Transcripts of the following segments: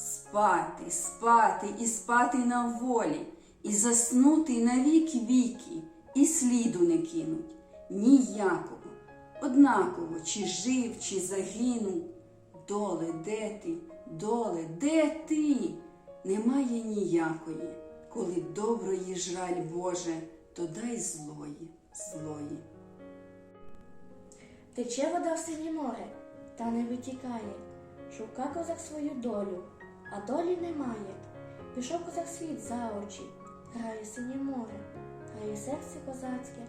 спати, спати і спати на волі, і заснути на вік віки, і сліду не кинуть. Ніякого. Однаково, чи жив, чи загинув. Доле, де ти, доле, де ти? Немає ніякої. Коли доброї жаль Боже, то дай злої, злої. Тече вода в синє море, та не витікає. Шука козак свою долю, а долі немає. Пішов козак світ за очі, грає синє море, грає серце козацьке,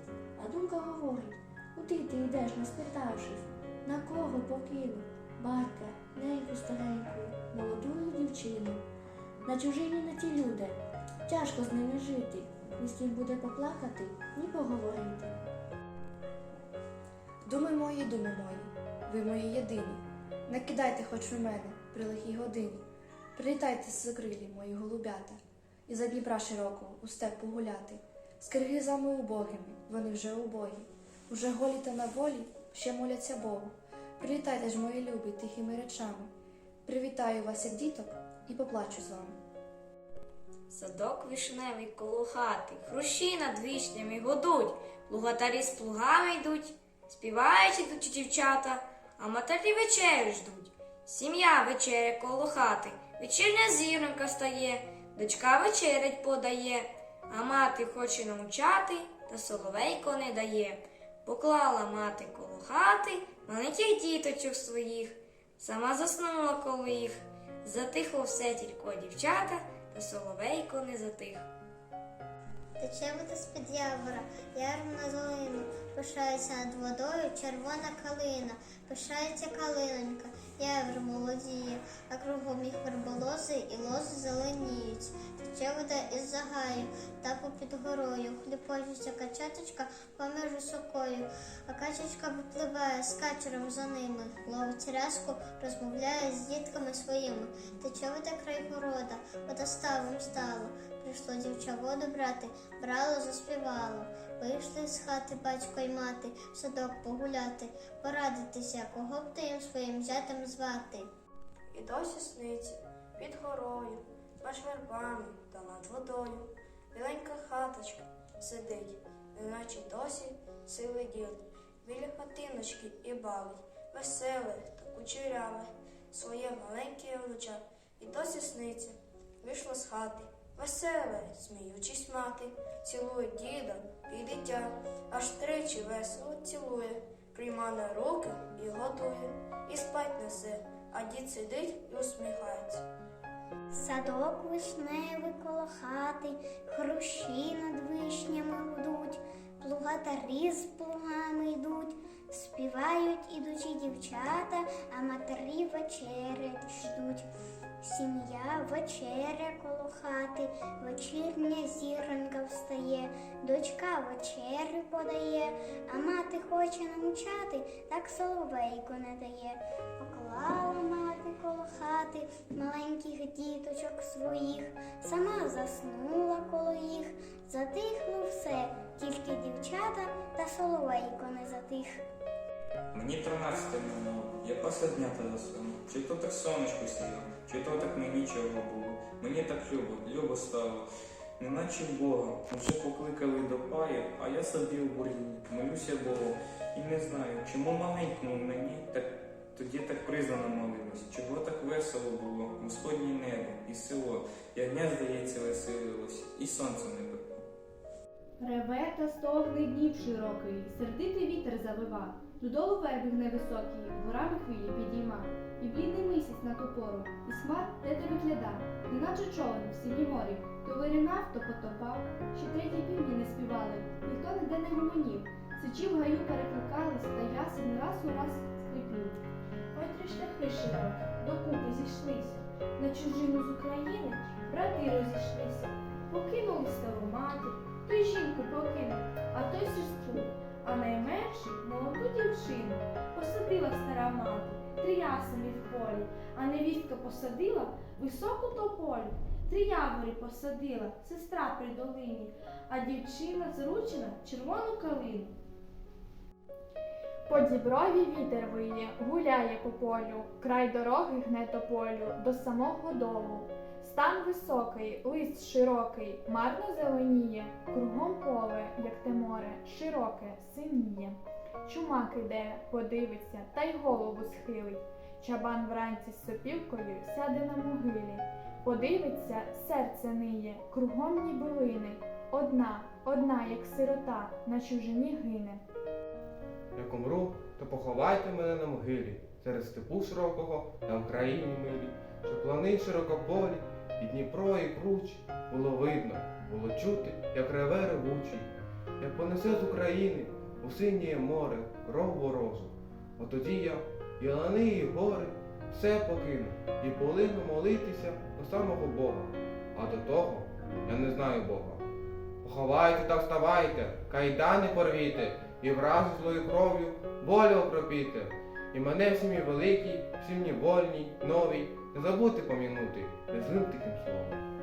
а думка говорить, куди ти йдеш, не спитавшись, на кого покинув батька, неньку стареньку, молоду дівчину. На чужині не ті люди, тяжко з ними жити, ні з ким буде поплакати, ні поговорити. Думи мої, думи мої, ви мої єдині. Не кидайте хоч у мене при лихій годині. Прилітайте з закрилі, мої голубята, і за Дніпра широкого у степ погуляти. З киргизами убогими, вони вже убогі. Уже голі та на волі, ще моляться Богу. Прилітайте ж, мої любі, тихими речами. Привітаю вас, як діток, і поплачу з вами. Садок вишневий коло хати, хрущі над вишнями годуть, плугатарі з плугами йдуть, співають ідуть дівчата, а матері вечерю ждуть. Сім'я вечеря коло хати, вечірня зіронька стає, дочка вечерять подає, а мати хоче навчати, та соловейко не дає. Поклала мати коло хати маленьких діточок своїх, сама заснула коло їх. Затихло все тільки дівчата, та соловейко не затих. Тече вода з-під явора, ярма на долину, пишається над водою червона калина, пишається калинонька, явір молодіє, а кругом їх верболози і лози зеленіють. Тече вода із загаю, та попід горою, хліпочеться качаточка поміж сокою, а качечка випливає з качером за ними, ловить рязку, розмовляє з дітками своїми. Тече вода край города, вода стало. Прийшло дівча воду брати, брало, заспівало. Вийшли з хати батько й мати, в садок погуляти, порадитися, кого б ти їм своїм зятем звати. І досі сниться під горою, між вербами та над водою. Біленька хаточка сидить, неначе досі сивий дід. Біля хатиночки і бавить, веселе та кучеряве, своє маленьке внуча. І досі сниться, вийшла з хати, веселе, сміючись мати, цілує діда і дитя, аж тричі весело цілує, прийма на руки і годує, і спать несе, а дід сидить і усміхається. Садок вишневий коло хати, хрущі над вишнями гудуть, плугатарі з плугами йдуть, співають ідучі дівчата, а матері вечерять ждуть. Сім'я вечеря коло хати, вечірня зіронька встає, дочка вечерю подає, а мати хоче навчати, так соловейко не дає. Поклала мати коло хати маленьких діточок своїх, сама заснула коло їх, затихло все, тільки дівчата та соловейко не затих. Мені 13 минуло, я після та засунув. Чи то так сонечко сіло, чи то так мені чого було. Мені так любо, любо стало. Неначе Бога, вже покликали до паю, а я собі у бур'їні, молюся Богу. І не знаю, чому маленькому мені так тоді так признано молилось, чого так весело було, Господнє небо і село, ягня, здається, веселилось, і сонце не пекло. Реве та стогне Дніп широкий, сердитий вітер завива, додолу вербів невисокий, горами хвилі підійма, і блідний місяць на ту пору, і смар де те вигляда, неначе човен в синій морі, то виринав, то потопав, ще треті півні не співали, ніхто ніде не гомонів, сичі в гаю перекликались, та ясен раз у раз скрипів. Ой, три шляхи широкі, докупи зійшлися. На чужину з України брати розійшлися. Покинули стару матір, той жінку покинув, а той сестру. А найменший молоду дівчину посадила стара мати, три ясені в полі, а невістка посадила високу тополю. Три явори посадила, сестра при долині, а дівчина заручена червону калину. По діброві вітер виє, гуляє по полю, край дороги гне тополю до самого долу. Стан високий, лист широкий, марно зеленіє, кругом поле, як те море, широке, синіє. Чумак іде, подивиться, та й голову схилить. Чабан вранці з сопілкою сяде на могилі. Подивиться, серце ниє, кругом ніби лине. Одна, одна, як сирота, на чужині гине. Як умру, то поховайте мене на могилі, серед степу широкого на Україні милі, що плани широкополі, і Дніпро, і круч було видно, було чути, як реве ревучий, як понесе з України у синє море кров ворожу. От тоді я і лани, і гори все покину і полину молитися до самого Бога. А до того я не знаю Бога. Поховайте та вставайте, кайдани порвіте, і вразу злою кров'ю волю окропіте. І мене в сім'ї великій, в сім'ї вольній, новій, не забудьте помінути, не злим таким словом.